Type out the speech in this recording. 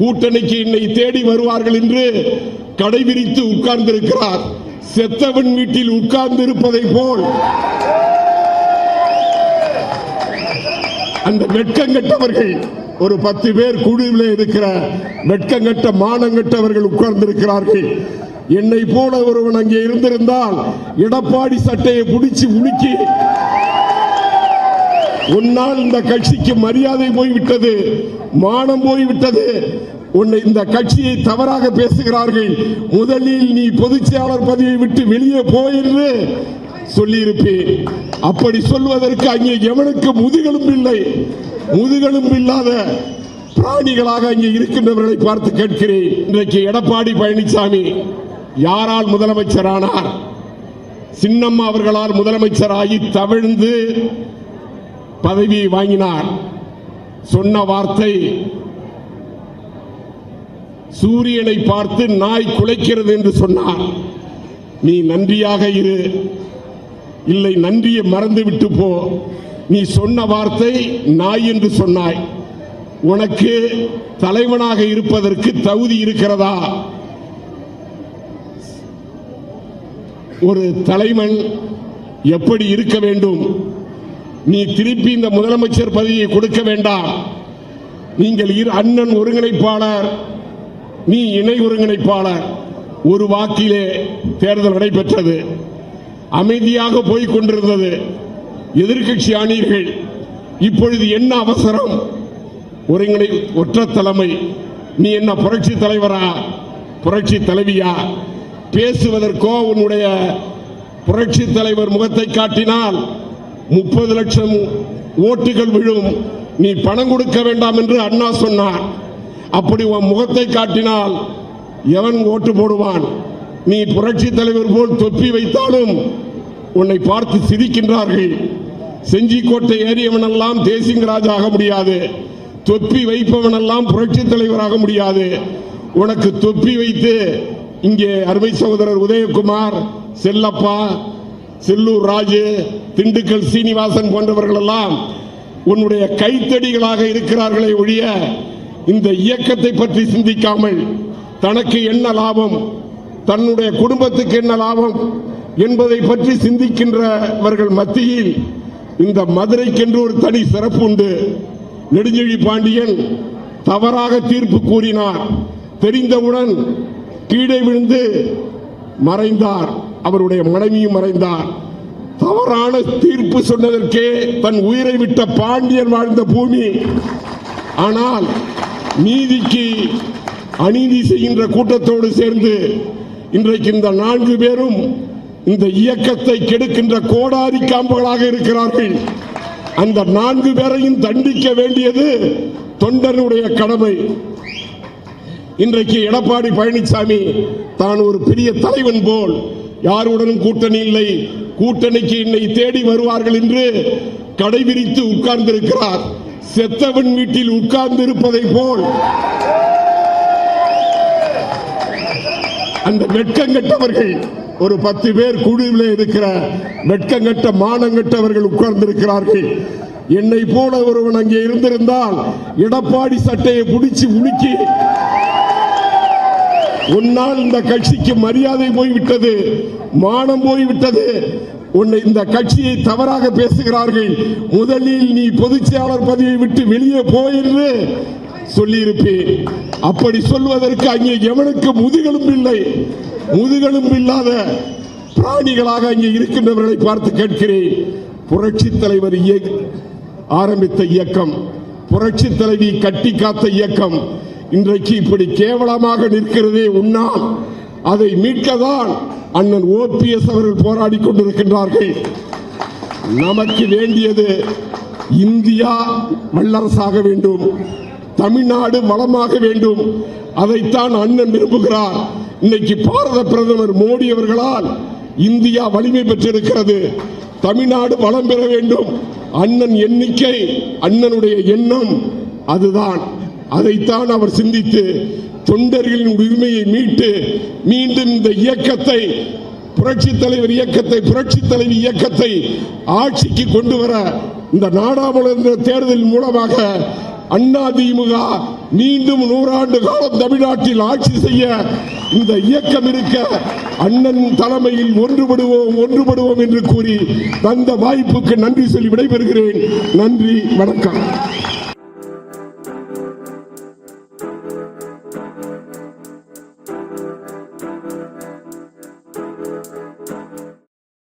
கூட்டணிக்கு என்னை தேடி வருவார்கள் என்று கடைபிடித்து உட்கார்ந்திருக்கிறார். செத்தவன் வீட்டில் உட்கார்ந்து இருப்பதை போல். அந்த வெட்கங்கட்டவர்கள் ஒரு பத்து பேர் குழுவில் இருக்கிற வெட்கங்கட்ட மானங்கட்டவர்கள் உட்கார்ந்திருக்கிறார்கள். என்னை போல ஒருவன் அங்கே இருந்திருந்தால் எடப்பாடி சட்டையை பிடிச்சு உலுக்கி உன்னால் இந்த கட்சிக்கு மரியாதை போய்விட்டது மானம் போய்விட்டது உன்னை இந்த கட்சியை தவறாக பேசுகிறார்கள். முதலில் நீ பொதுச் செயலாளர் பதவியை விட்டு வெளியே போயிரு சொல்லியிருப்பேன். அப்படி சொல்வதற்கு அங்கே எவனுக்கு முதுகெலும்பு இல்லை. முதுகெலும்பு இல்லாத பிராணிகளாக அங்கே இருக்கின்றவர்களை பார்த்து கேட்கிறேன். இன்றைக்கு எடப்பாடி பழனிசாமி யாரால் முதலமைச்சரானார்? சின்னம்மா அவர்களால் முதலமைச்சராகி தவிழ்ந்து பதவியை வாங்கினார். சொன்ன வார்த்தை சூரியனை பார்த்து நாய் குலைக்கிறது என்று சொன்னார். நீ நன்றியாக இரு. இல்லை நன்றியை மறந்து விட்டு போ. நீ சொன்ன வார்த்தை நாய் என்று சொன்னாய். உனக்கு தலைவனாக இருப்பதற்கு தகுதி இருக்கிறதா? ஒரு தலைவன் எப்படி இருக்க வேண்டும்? நீ திருப்பி இந்த முதலமைச்சர் பதவியை கொடுக்க வேண்டாம். நீங்கள் இரு அண்ணன் ஒருங்கிணைப்பாளர். நீ இணை ஒருங்கிணைப்பாளர். ஒரு வாக்கிலே தேர்தல் நடைபெற்றது. அமைதியாக போய்க் கொண்டிருந்தது எதிர்கட்சி ஆனீர்கள் இப்பொழுது என்ன அவசரம்? ஒருங்கிணை ஒற்ற தலைமை. நீ என்ன புரட்சி தலைவரா? புரட்சி தலைவியா? பேசுவதற்கோ உன்னுடைய புரட்சி தலைவர் முகத்தை காட்டினால் முப்பது லட்சம் ஓட்டுகள் விழும். நீ பணம் கொடுக்க வேண்டாம் என்று அண்ணா சொன்னார். அப்படி உன் முகத்தை காட்டினால் எவன் ஓட்டு போடுவான்? நீ புரட்சி தலைவர் போல் தொப்பி வைத்தாலும் உன்னை பார்த்து சிரிக்கின்றார்கள். செஞ்சிக்கோட்டை ஏறியவனெல்லாம் தேசிங்கராஜ் ஆக முடியாது. தொப்பி வைப்பவனெல்லாம் புரட்சி தலைவராக முடியாது. உனக்கு தொப்பி வைத்து இங்கே அருமை சகோதரர் உதயகுமார் செல்லப்பா செல்லூர் ராஜு திண்டுக்கல் சீனிவாசன் போன்றவர்கள் எல்லாம் உன்னுடைய கைத்தடிகளாக இருக்கிறார்களே ஒழிய இந்த இயக்கத்தை பற்றி சிந்திக்காமல் தனக்கு என்ன லாபம் தன்னுடைய குடும்பத்துக்கு என்ன லாபம் என்பதை பற்றி சிந்திக்கின்றவர்கள் மத்தியில் இந்த மதுரைக்கென்று ஒரு தனி சிறப்பு உண்டு. நெடுஞ்செழி பாண்டியன் தவறாக தீர்ப்பு கூறினார். தெரிந்தவுடன் கீழே விழுந்து மறைந்தார். அவருடைய மனைவியும் மறைந்தார். தவறான தீர்ப்பு சொன்னதற்கே தன் உயிரை விட்ட பாண்டியன் வாழ்ந்த பூமி. ஆனால் நீதிக்கு அநீதி செய்கின்ற கூட்டத்தோடு சேர்ந்து இன்றைக்கு இந்த நான்கு பேரும் இந்த இயக்கத்தை கெடுக்கின்ற கோடாரி காம்புகளாக இருக்கிறார்கள். அந்த நான்கு பேரையும் தண்டிக்க வேண்டியது தொண்டனுடைய கடமை. இன்றைக்கு எடப்பாடி பழனிசாமி தான் ஒரு பெரிய தலைவன் போல். யாருடனும் கூட்டணி இல்லை. கூட்டணிக்கு என்னை தேடி வருவார்கள் என்று கடைபிடித்து உட்கார்ந்திருக்கிறார். செத்தவன் வீட்டில் உட்கார்ந்து இருப்பதை போல். அந்த வெட்கங்கட்டவர்கள் ஒரு பத்து பேர் குழுவில் இருக்கிற வெட்கங்கட்ட மானங்கட்டவர்கள் உட்கார்ந்திருக்கிறார்கள். என்னை போல ஒருவன் அங்கே இருந்திருந்தால் எடப்பாடி சட்டையை பிடிச்சு உலுக்கி உன்னால் இந்த கட்சிக்கு மரியாதை போய்விட்டது மானம் போய்விட்டது உன்னை இந்த கட்சியை தவறாக பேசுகிறார்கள். முதலில் நீ பொதுச் செயலாளர் பதவியை விட்டு வெளியே போயிரு சொல்லியிருப்பேன். அப்படி சொல்வதற்கு அங்கே எவனுக்கு முதுகெலும்பு இல்லை. முதுகெலும்பு இல்லாத பிராணிகளாக அங்கே இருக்கின்றவர்களை பார்த்து கேட்கிறேன். புரட்சி தலைவர் இய- ஆரம்பித்த இயக்கம் புரட்சி தலைவி கட்டி காத்த இயக்கம் இன்றைக்கு இப்படி கேவலமாக நிற்கிறதே உன்னால். அதை மீட்கதான் அண்ணன் ஓபிஎஸ் அவர்கள் போராடி கொண்டிருக்கின்றார்கள். நமக்கு வேண்டியது இந்தியா வல்லரசாக வேண்டும் தமிழ்நாடு வளமாக வேண்டும். அதைத்தான் அண்ணன் விரும்புகிறார். இன்னைக்கு பாரத பிரதமர் மோடி அவர்களால் இந்தியா வலிமை பெற்றிருக்கிறது. தமிழ்நாடு வளம் பெற வேண்டும். அண்ணன் எண்ணிக்கை அண்ணனுடைய எண்ணம் அதுதான். அதைத்தான் அவர் சிந்தித்து தொண்டர்களின் உரிமையை மீட்டு மீண்டும் இந்த இயக்கத்தை புரட்சி தலைவர் இயக்கத்தை புரட்சி தலைவி இயக்கத்தை ஆட்சிக்கு கொண்டு வர இந்த நாடாளுமன்ற தேர்தலின் மூலமாக அண்ணா திமுக மீண்டும் நூறாண்டு காலம் தமிழ்நாட்டில் ஆட்சி செய்ய இந்த இயக்கம் இருக்க அண்ணன் தலைமையில் ஒன்றுபடுவோம் ஒன்றுபடுவோம் என்று கூறி தந்த வாய்ப்புக்கு நன்றி சொல்லி விடைபெறுகிறேன். நன்றி வணக்கம்.